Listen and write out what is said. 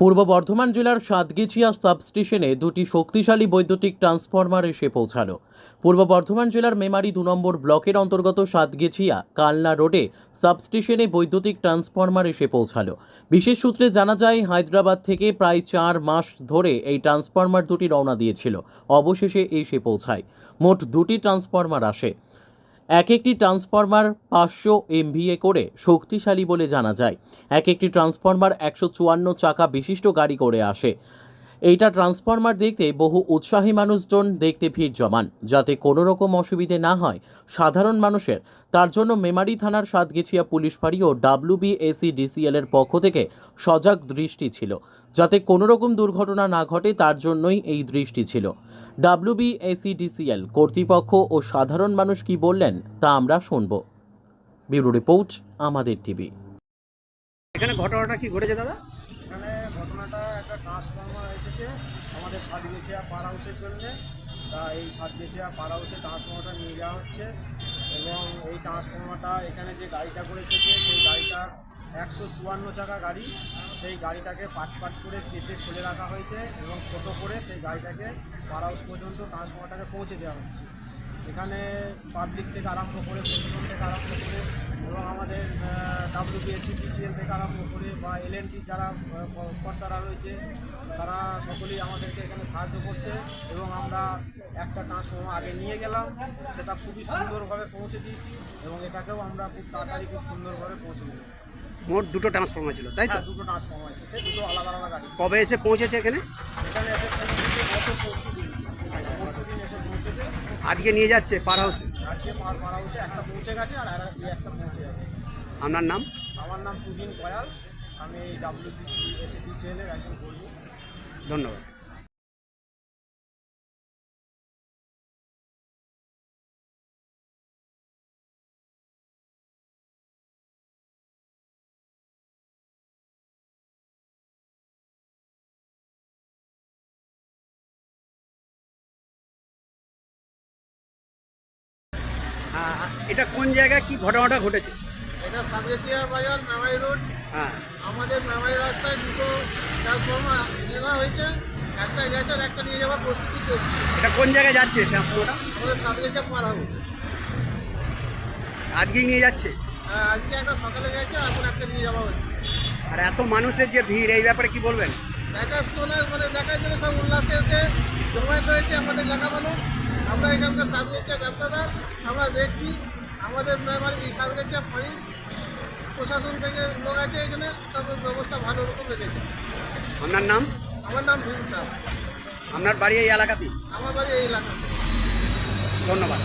পূর্ব বর্ধমান জেলার সাতগেছিয়া সাবস্টেশনে দুটি শক্তিশালী বৈদ্যুতিক ট্রান্সফরমার এসে পৌঁছালো। পূর্ব বর্ধমান জেলার মেমারি দু নম্বর ব্লকের অন্তর্গত সাতগেছিয়া, কালনা রোডে সাবস্টেশনে বৈদ্যুতিক ট্রান্সফরমার এসে পৌঁছালো। বিশেষ সূত্রে জানা যায়, হায়দ্রাবাদ থেকে প্রায় চার মাস ধরে এই ট্রান্সফরমার দুটি রওনা দিয়েছিল। অবশেষে এসে পৌঁছায়। মোট দুটি ট্রান্সফরমার আসে। এক একটি ট্রান্সফরমার পাঁচশো এমভিএ করে শক্তিশালী বলে জানা যায়। এক একটি ট্রান্সফরমার একশো চুয়ান্ন চাকা বিশিষ্ট গাড়ি করে আসে। এইটা ট্রান্সফরমার দেখতে বহু উৎসাহী মানুষজন দেখতে ভিড় জমান। যাতে কোনো রকম অসুবিধে না হয়, সাধারণ মানুষের। তার জন্য মেমারি থানার সাতগেছিয়া পুলিশ ফাঁড়ি ও ডাব্লিউবিএসি ডিসিএল এর পক্ষ থেকে সজাগ দৃষ্টি ছিল। যাতে কোনো রকম দুর্ঘটনা না ঘটে, তার জন্যই এই দৃষ্টি ছিল। ডাব্লিউবিএসি ডিসিএল কর্তৃপক্ষ ও সাধারণ মানুষ কি বললেন, তা আমরা শুনব। ব্যুরো রিপোর্ট, আমাদের টিভি। এখানে ঘটনাটা কি ঘটেছে দাদা? এখানে ঘটনাটা একটা ট্রান্সফর্মার এসেছে, আমাদের সাতগেছিয়া পার হাউসের জন্যে। তা এই সাতগেছিয়া পার হাউসে ট্রান্সফর্মারটা নিয়ে যাওয়া হচ্ছে এবং এই ট্রান্সফর্মারটা এখানে যে গাড়িটা করে এসেছে, সেই গাড়িটা একশো চুয়ান্ন চাকা গাড়ি। সেই গাড়িটাকে পাট পাট করে কেটে খুলে রাখা হয়েছে এবং ছোট করে সেই গাড়িটাকে পার হাউস পর্যন্ত ট্রান্সফর্মারটাকে পৌঁছে দেওয়া হচ্ছে। এখানে পাবলিক থেকে আরম্ভ করে প্রশাসন থেকে আরম্ভ করে এবং আমাদের ডাব্লিউবিএসসি পিসিএল থেকে আরম্ভ করে বা এলএনটি যারা কর্তারা রয়েছে তারা সকলেই আমাদেরকে এখানে সাহায্য করছে এবং আমরা একটা ট্রান্সফর্মার আগে নিয়ে গেলাম সেটা খুবই সুন্দরভাবে পৌঁছে দিয়েছি এবং এটাকেও আমরা খুব তাড়াতাড়ি খুব সুন্দরভাবে পৌঁছে দিই মোট দুটো ট্রান্সফর্মার ছিল তাই তো? হ্যাঁ দুটো ট্রান্সফর্মার এসেছে দুটো আলাদা আলাদা গাড়ি। কবে এসে পৌঁছেছে এখানে? এখানে গত পরশু এসে পৌঁছেছে আজকে নিয়ে যাচ্ছে পার হাউসে। আজকে পার পাড়া বসে একটা পৌঁছে গেছে আর এই একটা পৌঁছে গেছে আপনার নাম? আমার নাম তুহিন কয়াল। আমি এর একজন কর্মী। ধন্যবাদ। এটা কোন জায়গায় কি ঘটনাটা ঘটেছে? এটা সাবগেছিয়া বাজার মেমাই রোড। হ্যাঁ। আমাদের মেমাই রাস্তায় দুটো ট্রান্সফর্মার নেওয়া হয়েছে। একটা গেছে আর একটা নিয়ে যাওয়ার প্রস্তুতি চলছে। এটা কোন জায়গায় যাচ্ছে ট্রান্সফর্মারটা আমাদের সাবগেছিয়া পার হাউস আজকেই নিয়ে যাচ্ছে? হ্যাঁ, আজকে একটা সকালে গেছে এখন একটা নিয়ে যাওয়া হচ্ছে। আর এত মানুষের যে ভিড় এই ব্যাপারে কি বলবেন? দেখার শোনা মানে দেখার জন্য সব উল্লাসে এসে জমায়েত হয়েছে আমাদের এলাকা মানুষ। আমরা এখানকার সার্ভিসের ব্যবসাদার আমরা দেখছি আমাদের প্রাইমারি সার্ভিসে ফাইন প্রশাসন থেকে লোক আছে এখানে তাদের ব্যবস্থা ভালো রকম রেখেছে। আপনার নাম? আমার নাম ভীম সাহ। আপনার বাড়ি এই এলাকাতেই? আমার বাড়ি এই এলাকাতে। ধন্যবাদ।